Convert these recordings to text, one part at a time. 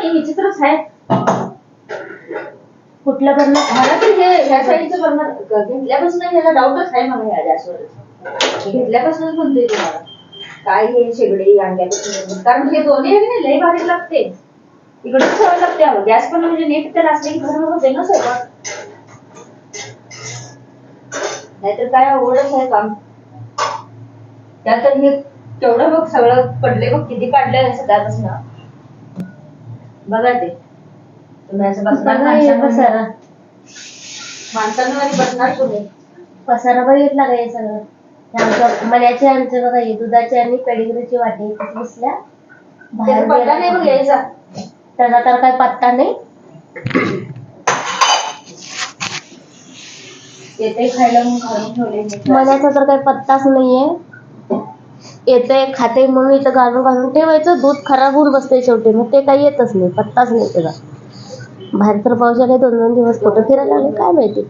नाही विचित्रच आहे कुठलं बर्नर मला तर हे ह्या साईडचं बर्नर घेतल्यापासून ह्याला डाऊटच आहे मला ह्या गॅसवर घेतल्यापासूनच म्हणते तुम्हाला काय हे शेगडी आणल्यापासून कारण हे दोन्ही आहे की लई भारी लागते. इकडे सवय लागते अहो गॅस पण म्हणजे नीट त्याला असले की घरून होते ना स्वयंपाक. नाहीतर काय अवघडच आहे काम. त्यात तर हे तेवढं बघ सगळं पडले बघ किती काढले त्यापासून बघा ते तुम्ही असं बसणार बघा हे माणसांवर- पसारा माणसांवर बसणार तुम्ही पसारा बघितला का हे सगळं? हे आमच्या आमचे बघा हे दुधाचे आणि पेडिग्रीची वाटी कशी दिसल्या त्याचा पत्ता नाही बघ यायचा. त्याचा तर काही पत्ता नाही. येते खायला म्हणून घालून ठेवले मी. मण्याचा तर काही पत्ताच नाहीये. येतंय खाते म्हणून इथं घालून घालून ठेवायचं दूध खराब होऊन बसते शेवटी. मग ते काही येतच नाही पत्ताच नाही त्याचा. बाहेर तर पाऊस आले दोन दोन दिवस कुठं फिरायला आले काय माहिती.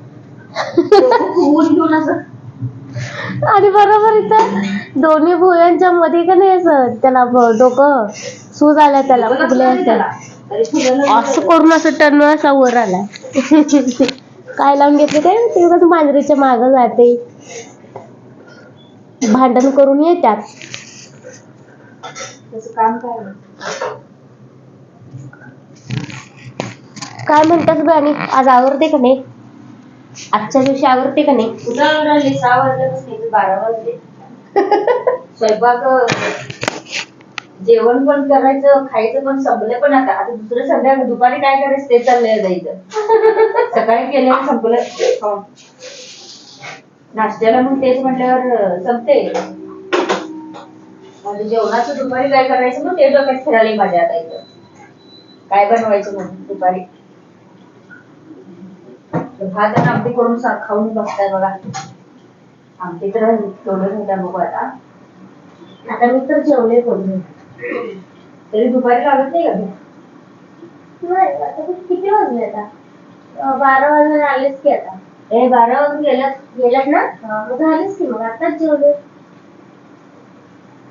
आणि बरोबर इथं दोन्ही भुयांच्या मध्ये का नाही असं त्याला ब- डोकं सूज आल्या त्याला फुगले असतं त्याला. असं करून असं टन असा वर आला. काय लावून घेतले काय ते कसं मांजरीच्या माग जाते. भांडण करून येतात. त्याचं काम काय? काय म्हणतात आणि? आज आवरते का नाही? आजच्या दिवशी आवरते का नाही? कुठं सहा वाजल्यापासून इथे बारा वाजले. स्वयंपाक जेवण पण करायचं खायचं पण संपलं पण आता. आता दुसरं संध्याकाळ दुपारी काय करायचं ते चाललंय जायचं सकाळी केलं संपलं. खाऊन. नाश्त्याला मग तेच म्हटल्यावर संपते म्हणजे जेवणाचं दुपारी काय करायचं मग? ते डोक्यात फिरायला माझ्या आता इथं काय बनवायचं म्हणून दुपारी? भात आणि आमटी करून सा- खाऊन बसताय बघा. आमटी तर तेवढं होत्या बघू आता. आता मी तर जेवले कोणी तरी दुपारी लागत नाही का भूक? नाही आता किती किती वाजले आता? अं, बारा वाजून आलेच की आता. ए बारा वाजून गेल्यात गेलात ना? हा, मग झालेच की मग आताच जेवले?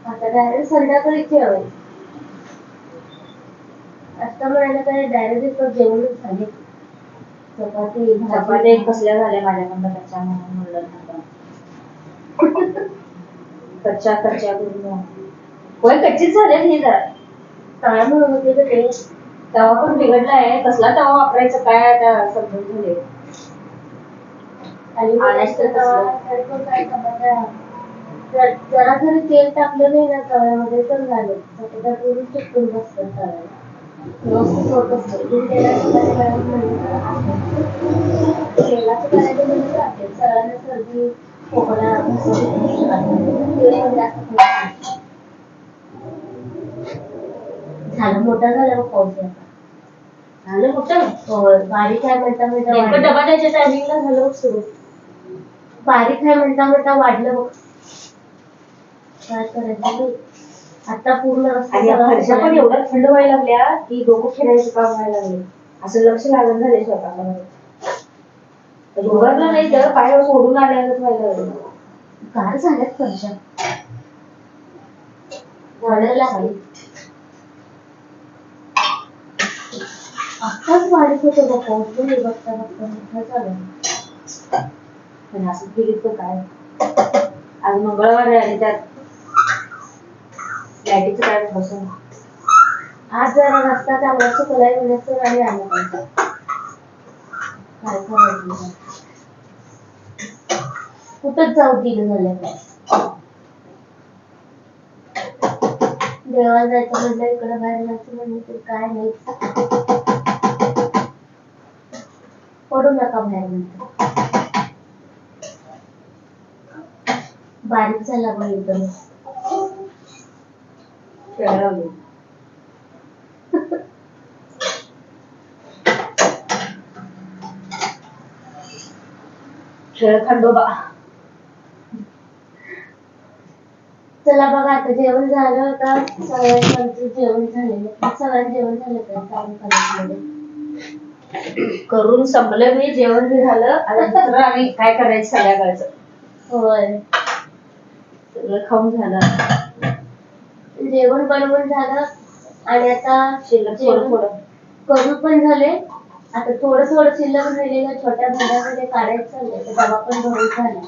आता डायरेक्ट संध्याकाळी जेवायचं आता म्हणायला काय डायरेक्ट जेवणच झाले. चपाती एक कसल्या झाल्या माझ्याकडनं? कच्च्या म्हणून म्हणलं नव्हतं. कच्च्या कच्च्या करून होय कच्चीच झाल्या हे जरा? काय म्हणत होते ते? तवा पण बिघडलाय कसला तवा वापरायचं? काय आता समजून झाले आणि जर- जरा तेल टाकलं नाही ना तव्यामध्ये तर झालं. चपात्या पूर्ण चिपकून बसतात तव्याला. व्यवस्थित होत असतं बिन तेलाचं काय करायचं म्हणलं तर असं. तेलाचं करायचं म्हणजे जाते सगळ्यांना सर्दी खोकला घसा तेल पण जास्त खायचं झालं. मोठा झाला पाऊस आता झालं होय. बारीक आहे म्हणता म्हणता. डबा टायमिंगला झालं बघ सुरू. बारीक आहे म्हणता म्हणता वाढलं बघ. काय करायचं बाई? आता पूर्ण आणि या फरशा पण. एवढ्या थंड व्हायला लागल्या की डोकं फिरायचं काम व्हायला लागले. असं लक्ष लागून झाले स्वतःमध्ये. उभारलं नाही तर पाय सोडून आल्यागत व्हायला लागलं. गार झाल्यात फरशा लागली. आत्ताच बारीक होतं बघ पाऊस पण नाही बघता बघता मोठा झाला. पण असं केलीत तर काय? आज मंगळवार आहे आणि त्यात लाईटीचं काय बसून आज जरा रस्ता चांगला सुकलाय म्हणायचं गाडी आला पाहिजे काय करायचं? कुठंच जाऊ दिलं झालं काय? देवाला जायचं म्हणलं इकडं बाहेर जायचं म्हणलं तर काय नाही. पडू नका बाहेर म्हणतो. बारीक झाला पण एकदम. खेळ खंडोबा. चला बघा आता जेवण झालं आता सगळ्यांचं जेवण झालेलं सगळ्यांचं जेवण झालं का? काम करायचं. करून संपलं मी जेवण बी झालं. आता दुसरं आणि काय करायचं संध्याकाळचं होय. सगळं खाऊन झालं. जेवण बनवून झालं आणि आता थोडं कमी पण झाले. आता थोडं थोडं शिल्लक राहिलेलं छोट्या भांड्यामध्ये काढायचं चाललंय तर डबा पण भरून झाला.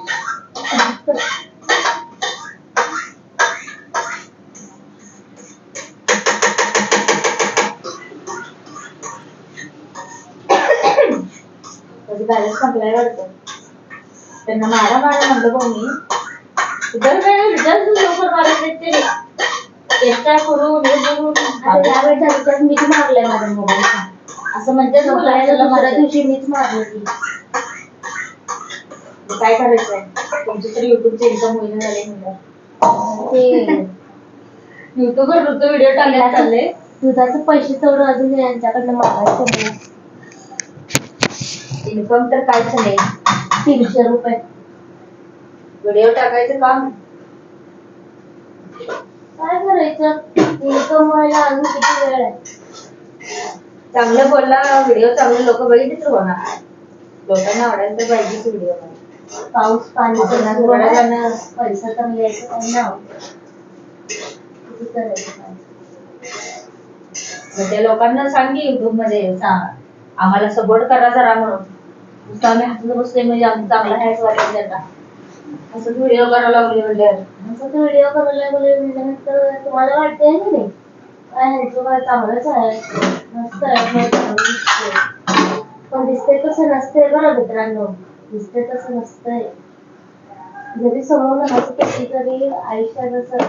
बॅलन्स संपलाय वाटतं. त्यांना मारा मारा म्हणलं भाऊ मी दर वेळेला लवकर मारत नाहीत हे आता त्यावेळेचा रिचार्ज मीच मारलाय असं म्हणते संपल्याच्या दुसऱ्या दिवशी मीच मारली ती काय करायचंय? तुमचे तर युट्यूबचे इन्कम होईन झाले म्हणलं. ते युट्यूबवर ऋतू व्हिडिओ टाकण्यात चालले दुधाचे पैसे तेवढं अजून यांच्याकडनं मागायचं नाही. इन्कम तर काहीच नाही. तीनशे रुपये. व्हिडिओ टाकायचं काम? काय करायचं? इन्कम व्हायला अजून किती वेळ आहे? चांगलं बोलला व्हिडिओ चांगले लोक बघितले तर होणार. लोकांना आवडायला तर पाहिजेच व्हिडिओ पाऊस पाणी पैसा तर काय नाव किती करायचं काय? मग त्या लोकांना सांग युट्यूबमध्ये. सांग आम्हाला सपोर्ट करा जरा म्हणून. नुसतं आम्ही हसत बसतोय म्हणजे आमचं चांगला हॅच वाटेल त्यांना असं व्हिडिओ करायला लागले म्हणजे असं व्हिडिओ करायला गेले म्हटल्यानंतर तुम्हाला वाटतंय ना नाही चांगलंच आहे. मस्त आहे. पण दिसते तसं बरं मित्रांनो. दिसते तसं नसतंय. जरी समोर तरी आयुष्यात असं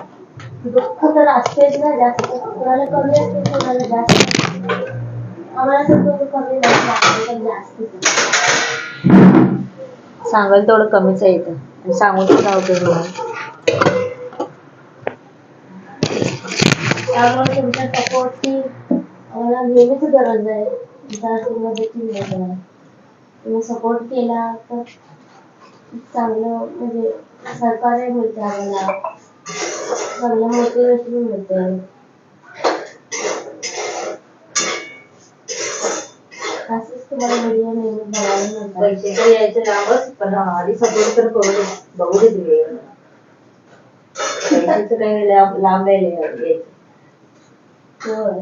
दुःख तर असतेच ना जास्त. कोणाला कमी असते कोणाला जास्त. आम्हाला सगळं कमी आहे. सांगाल तेवढं कमीच आहे इथं. आणि सांगून सुद्धा उपयोग त्यामुळे तुमच्या सपोर्टची आम्हाला नेहमीच गरज आहे मदतीची गरज आहे तुम्ही सपोर्ट केला तर चांगलं म्हणजे सहकार्य मिळते आम्हाला चांगलं मोटिवेशन मिळते तुम्हाला व्हिडिओ नेहमी बघायला मिळतात पैसे तर यायचे लांबच पण आधी सपोर्ट तर करू दे. बघू दे व्हिडिओ पैशाचं काही लांब लांब आहे यायचं होय.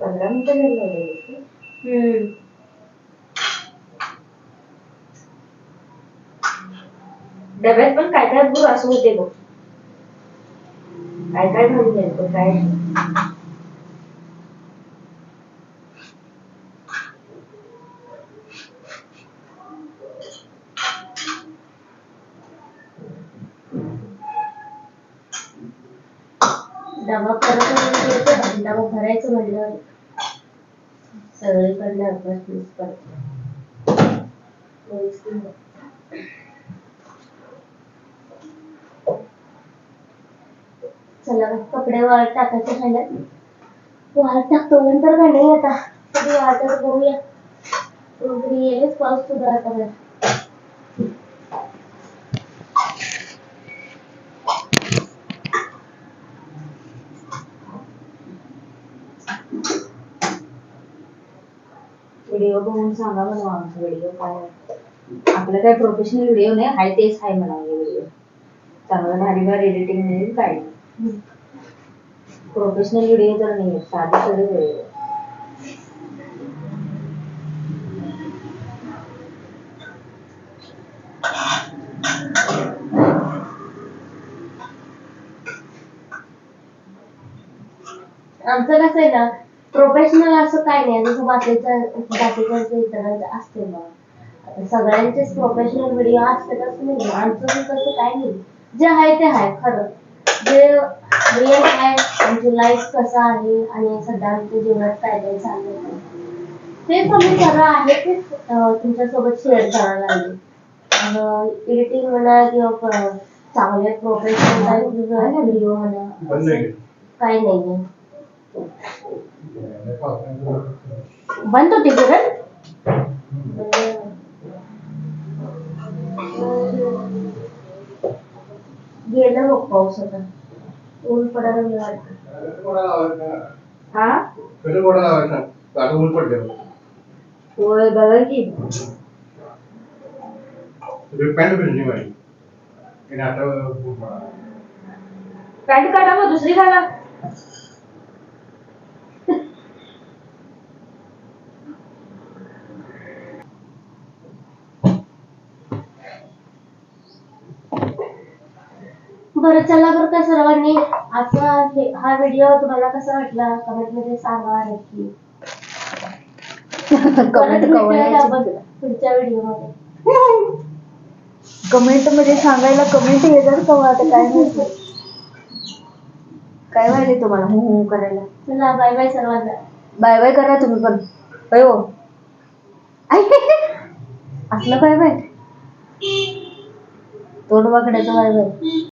पंधरा मिनिटं झाली होती. हम्म. डब्यात पण काय काय गुरु असं होते बघ. काय काय घालून द्यायचं काय? डबा परत डबा भरायचं म्हणलं सगळीकडनं अभ्यास पडतो व्यवस्थित चला कपडे वाळत टाकायचे राहिल्यात वाळत टाकतो नंतर तर नाही आता? कधी वाटत बघूया. ऊन येईलच पाऊस सुद्धा आता व्हिडिओ बघून सांगा म्हणून आमचा व्हिडिओ काय आपलं काय प्रोफेशनल व्हिडिओ नाही हाय तेच आहे म्हणा व्हिडिओ. चांगलं भारी भारी एडिटिंग नाही काय नाही. प्रोफेशनल व्हिडिओ तर नाही साधे साधे व्हिडिओ आमचं कसं आहे ना प्रोफेशनल असं काय नाही जसं बाकीच्या बाकीच्या इतरांचं असते मग सगळ्यांचेच प्रोफेशनल व्हिडिओ असतात असं नाही आमचं पण काय नाही. जे आहे ते आहे खरं. जे रिअल आहे आमची लाईफ कसं आहे आणि सध्या आमच्या जीवनात काय काय चालू आहे? तेच आम्ही खरं आहे अं, तुमच्यासोबत शेअर करायला लागले. एडिटिंग म्हणा किंवा चांगले प्रोफेशनल व्हिडिओ म्हणा? बंद आहे. काय नाहीये बंद होती परत गेलं बघ पाऊस आता. ऊन पडायला वाटतं. हा? ऊन पडलं होय बघा की. भिजली माझी आणि आता पॅन्ट काढा मग दुसरी घाला. बरं चला बरं का सर्वांनी. आजचा हे- हा व्हिडिओ तुम्हाला कसा वाटला? कमेंटमध्ये सांगा नक्की. परत कमेंट भेटूयात आपण पुढच्या व्हिडिओमध्ये? कमेंटमध्ये सांगायला कमेंट येतात का मग आता? काय माहिती? काय माहिती तुम्हाला? हो हो करायला. चला बाय बाय सर्वांना. बाय बाय करा तुम्ही पण. अयो असलं बाय बाय तोंड वाकड्याचं बाय बाय